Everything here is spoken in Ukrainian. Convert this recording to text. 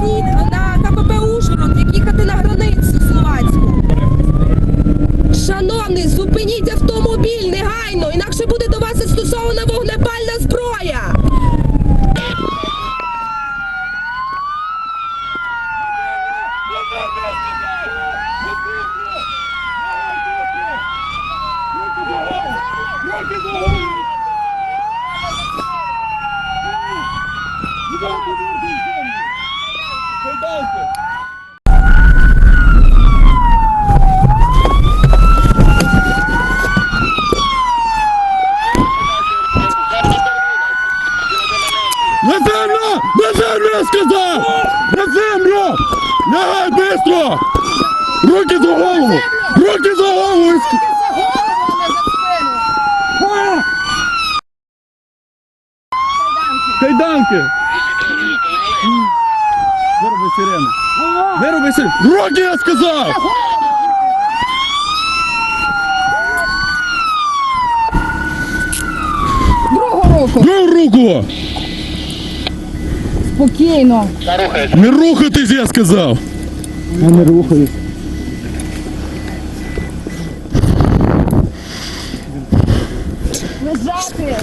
поясніть на КПП Ужгород, як їхати на границю словацьку. Шановний, зупиніть автомобіль негайно, інакше буде до вас застосована вогнепальна зброя. На землю! На землю, я сказав! На землю! Лягай быстро! Руки за голову! Руки за голову! Кайданки! Вироби сирену! Вироби сирену! Руки, я сказав! Другу руку. Другу руку! Спокійно. Не рухайтесь, я сказав! Я не рухаюсь. Лежати.